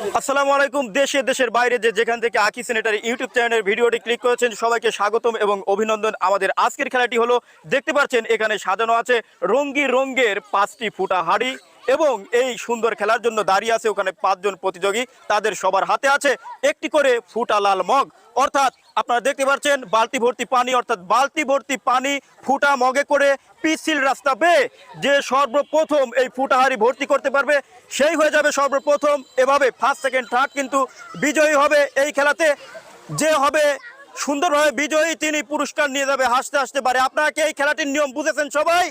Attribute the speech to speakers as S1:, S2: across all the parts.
S1: আসসালামু আলাইকুম, দেশে দেশের বাইরে যে যেখান থেকে আকি সেনেটারি ইউটিউব চ্যানেলের ভিডিওটি ক্লিক করেছেন, সবাইকে স্বাগতম এবং অভিনন্দন। আমাদের আজকের খেলাটি হলো, দেখতে পাচ্ছেন এখানে সাজানো আছে রঙ্গি রঙ্গের পাঁচটি ফুটা হাড়ি। এবং এই সুন্দর খেলার জন্য দাঁড়িয়ে আছে ওখানে পাঁচজন প্রতিযোগী। তাদের সবার হাতে আছে একটি করে ফুটা লাল মগ। অর্থাৎ আপনারা দেখতে পাচ্ছেন, বালতি ভর্তি পানি, অর্থাৎ বালতি ভর্তি পানি ফুটা মগে করে পিছিল রাস্তা বেয়ে যে সর্বপ্রথম এই ফুটাহারি ভর্তি করতে পারবে, সেই হয়ে যাবে সর্বপ্রথম। এভাবে ফার্স্ট সেকেন্ড থার্ড কিন্তু বিজয়ী হবে এই খেলাতে। যে হবে সুন্দরভাবে বিজয়ী, তিনি পুরস্কার নিয়ে যাবে, হাসতে হাসতে পারে। আপনারা কি এই খেলাটির নিয়ম বুঝেছেন সবাই?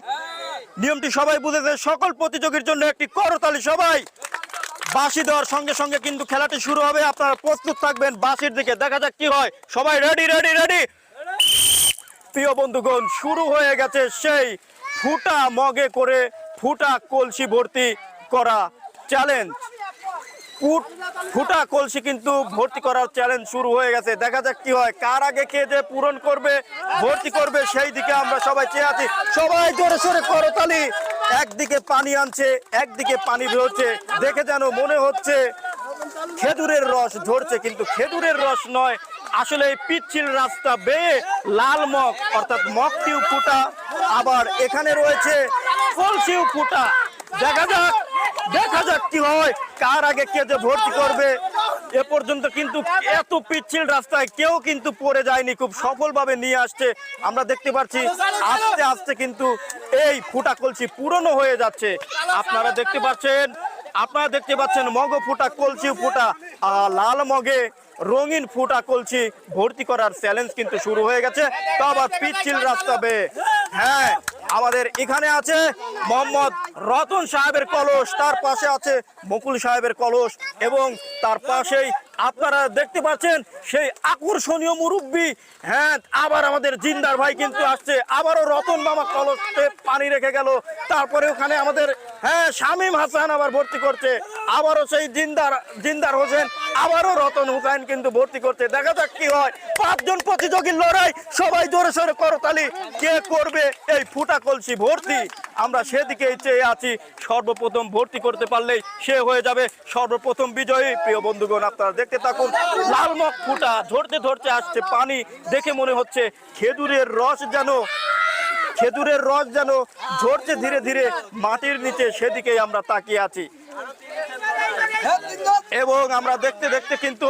S1: নিয়মটি সবাই বুঝেছে। সকল প্রতিযোগীর জন্য একটি করতালি সবাই। বাসি দেওয়ার সঙ্গে সঙ্গে কিন্তু খেলাটি শুরু হবে। আপনারা প্রস্তুত থাকবেন বাঁশির দিকে। দেখা যাক কি হয়। সবাই রেডি রেডি রেডি প্রিয় বন্ধুগণ, শুরু হয়ে গেছে সেই ফুটা মগে করে ফুটা কলসি ভর্তি করা চ্যালেঞ্জ ফুট- ফুটা কলসি কিন্তু ভর্তি করার চ্যালেঞ্জ শুরু হয়ে গেছে। দেখা যাক কি হয়, কার আগে কে যে পূরণ করবে, ভর্তি করবে, সেই দিকে আমরা সবাই চেয়ে আছি। সবাই জোরে সোরে করতালি একদিকে পানি আনছে, একদিকে পানি বেরোচ্ছে। দেখে যেন মনে হচ্ছে খেজুরের রস ধরছে কিন্তু খেজুরের রস নয়, আসলে এই পিচ্ছিল রাস্তা বেয়ে লাল মগ, অর্থাৎ মগটিও ফুটা। আবার এখানে রয়েছে কলসিও ফুটা। দেখা যাক দেখা যাক কি হয়। কার আগে কে যে ভর্তি করবে? এ পর্যন্ত কিন্তু এত পিচ্ছিল রাস্তায় কেউ কিন্তু পড়ে যায়নি, খুব সফলভাবে নিয়ে আসছে। আমরা দেখতে পাচ্ছি, আস্তে আস্তে কিন্তু এই ফুটা কলসি পুরনো হয়ে যাচ্ছে। আপনারা দেখতে পাচ্ছেন, আপনারা দেখতে পাচ্ছেন মগ ফুটা কলসি ফুটা লাল মগে রঙিন ফুটা কলসি ভর্তি করার চ্যালেঞ্জ কিন্তু শুরু হয়ে গেছে। তো আবার পিচ্ছিল রাস্তা বেয়ে হ্যাঁ আমাদের এখানে আছে মোহাম্মদ রতন সাহেবের কলস, তার পাশে আছে মুকুল সাহেবের কলস এবং তার পাশেই আপনারা দেখতে পাচ্ছেন সেই আকর্ষণীয় মুরব্বী। হ্যাঁ আবার আমাদের জিন্দার ভাই কিন্তু আসছে। আবারও রতন মামা কলসে পানি রেখে গেল। তারপরে ওখানে আমাদের হ্যাঁ শামীম হাসান আবার ভর্তি করছে। আবারও সেই জিন্দার জিন্দার হোসেন আবারও রতন হুসাইন কিন্তু ভর্তি করছে। দেখা যাক কি হয়। পাঁচজন প্রতিযোগীর লড়াই, সবাই জোরে সোরে করতালি কে করবে এই ফুটা কলসি ভর্তি? আমরা সেদিকেই চেয়ে আছি। সর্বপ্রথম ভর্তি করতে পারলেই সে হয়ে যাবে সর্বপ্রথম বিজয়ী। প্রিয় বন্ধুগণ, আপনারা দেখতে থাকুন লালমক ফুটা ধরতে ধরতে আসছে পানি। দেখে মনে হচ্ছে খেজুরের রস যেন, খেজুরের রস যেন ঝরছে ধীরে ধীরে মাটির নিচে। সেদিকেই আমরা তাকিয়ে আছি। এবং আমরা দেখতে দেখতে কিন্তু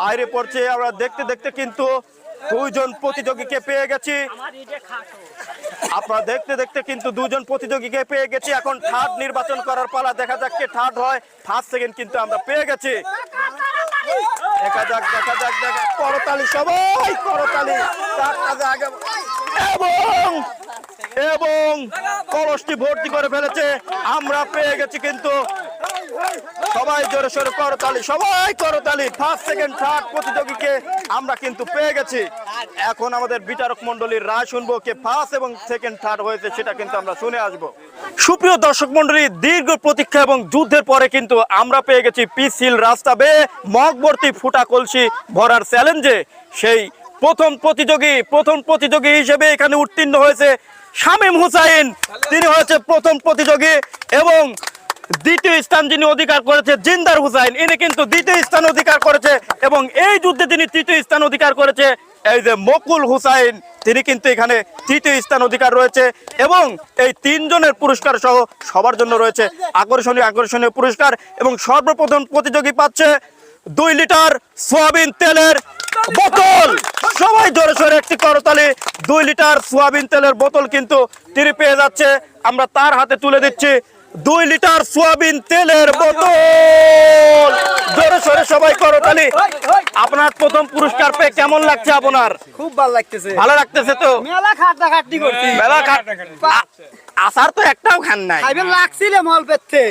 S2: বাইরে
S1: পড়ছে আমরা দেখতে দেখতে কিন্তু দুইজন প্রতিযোগীকে পেয়ে গেছি। আপনারা দেখতে দেখতে কিন্তু দুজন প্রতিযোগীকে পেয়ে গেছি। এখন থার্ড নির্বাচন করার পালা দেখা যাক কে থার্ড হয়। ফার্স্ট সেকেন্ড কিন্তু আমরা পেয়ে গেছি। দেখা যাক দেখা যাক দেখা করতালি সবাই করতালি। এবং এবং কলসটি ভর্তি করে ফেলেছে। আমরা পেয়ে গেছি কিন্তু সবাই জোরে সোরে করতালি, সবাই করতালি। ফার্স্ট সেকেন্ড থার্ড প্রতিযোগীকে আমরা কিন্তু পেয়ে গেছি। এখন আমাদের বিচারক মন্ডলীর রায় শুনব কে ফার্স্ট এবং সেকেন্ড থার্ড হয়েছে সেটা কিন্তু আমরা শুনে আসব। সুপ্রিয় দর্শক মন্ডলী দীর্ঘ প্রতীক্ষা এবং যুদ্ধের পরে কিন্তু আমরা পেয়ে গেছি পিসিল রাস্তা বেয়ে মগবর্তী ফুটা কলসি ভরার চ্যালেঞ্জে সেই প্রথম প্রতিযোগী প্রথম প্রতিযোগী হিসেবে এখানে উত্তীর্ণ হয়েছে শামীম হুসাইন, তিনি হয়েছে প্রথম প্রতিযোগী এবং দ্বিতীয় স্থান যিনি অধিকার করেছে জিন্দার হুসাইন, ইনি কিন্তু দ্বিতীয় স্থান অধিকার করেছে এবং এই যুদ্ধে তিনি তৃতীয় স্থান অধিকার করেছে। এই যে মকুল হুসাইন, তিনি কিন্তু এখানে তৃতীয় স্থান অধিকার রয়েছে এবং এই তিনজনের পুরস্কার সহ সবার জন্য রয়েছে আকর্ষণীয় আকর্ষণীয় পুরস্কার এবং সর্বপ্রথম প্রতিযোগী পাচ্ছে দুই লিটার সোয়াবিন তেলের বোতল! সবাই জোরে সরে একটি করতালি। দুই লিটার সোয়াবিন তেলের বোতল কিন্তু তিনি পেয়ে যাচ্ছে। আমরা তার হাতে তুলে দিচ্ছি। দুই লিটার সোয়াবিন তেলের বোতল। জোরে সোরে সবাই করতালি আপনার প্রথম পুরস্কার পেয়ে কেমন লাগছে আপনার?
S2: খুব ভালো লাগতেছে।
S1: ভালো লাগতেছে তো?
S2: মেলা খাটা খাটনি করছি।
S1: মেলা খা- আ- আচার তো একটাও খান নাই।
S2: খাইবে লাগছিল মল পেতে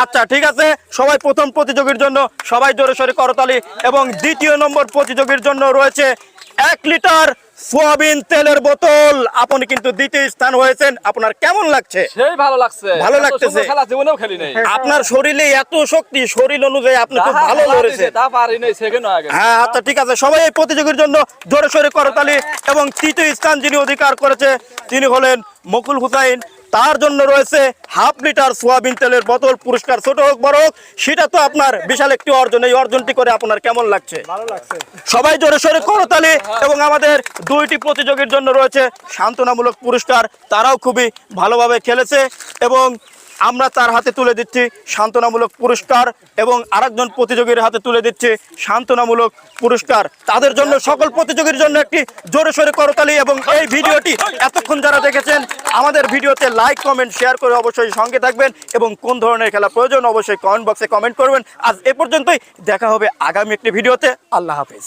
S1: আচ্ছা ঠিক আছে। সবাই প্রথম প্রতিযোগীর জন্য সবাই জোরে সোরে করতালি এবং দ্বিতীয় নম্বর প্রতিযোগীর জন্য রয়েছে এক লিটার সোয়াবিন তেলের বোতল। আপনি কিন্তু দ্বিতীয় স্থান হয়েছেন। আপনার কেমন লাগছে?
S3: সেই ভালো লাগছে।
S1: ভালো লাগতেছে।
S3: খেলা জীবনেও খেলি নাই।
S1: আপনার শরীরে এত শক্তি শরীর অনুযায়ী আপনি খুব ভালো লড়েছেন
S3: তা পারি নাই সেকেন্ড আগে
S1: হ্যাঁ আচ্ছা ঠিক আছে। সবাই এই প্রতিযোগীর জন্য জোরে সোরে করতালি এবং তৃতীয় স্থান যিনি অধিকার করেছে তিনি হলেন মকুল হুসাইন। তার জন্য রয়েছে হাফ লিটার সোয়াবিন তেলের বোতল পুরস্কার ছোট হোক বড় হোক সেটা তো আপনার বিশাল একটি অর্জন। এই অর্জনটি করে আপনার কেমন
S2: লাগছে?
S1: সবাই জোরে সোরে করতালি এবং আমাদের দুইটি প্রতিযোগীর জন্য রয়েছে সান্ত্বনামূলক পুরস্কার। তারাও খুবই ভালোভাবে খেলেছে। এবং আমরা তার হাতে তুলে দিচ্ছি সান্ত্বনামূলক পুরস্কার এবং আরেকজন প্রতিযোগীর হাতে তুলে দিচ্ছি সান্ত্বনামূলক পুরস্কার। তাদের জন্য সকল প্রতিযোগীর জন্য একটি জোরে সোরে করতালি এবং এই ভিডিওটি এতক্ষণ যারা দেখেছেন, আমাদের ভিডিওতে লাইক কমেন্ট শেয়ার করে অবশ্যই সঙ্গে থাকবেন এবং কোন ধরনের খেলা প্রয়োজন অবশ্যই কমেন্ট বক্সে কমেন্ট করবেন। আজ এ পর্যন্তই, দেখা হবে আগামী একটি ভিডিওতে। আল্লাহ হাফিজ।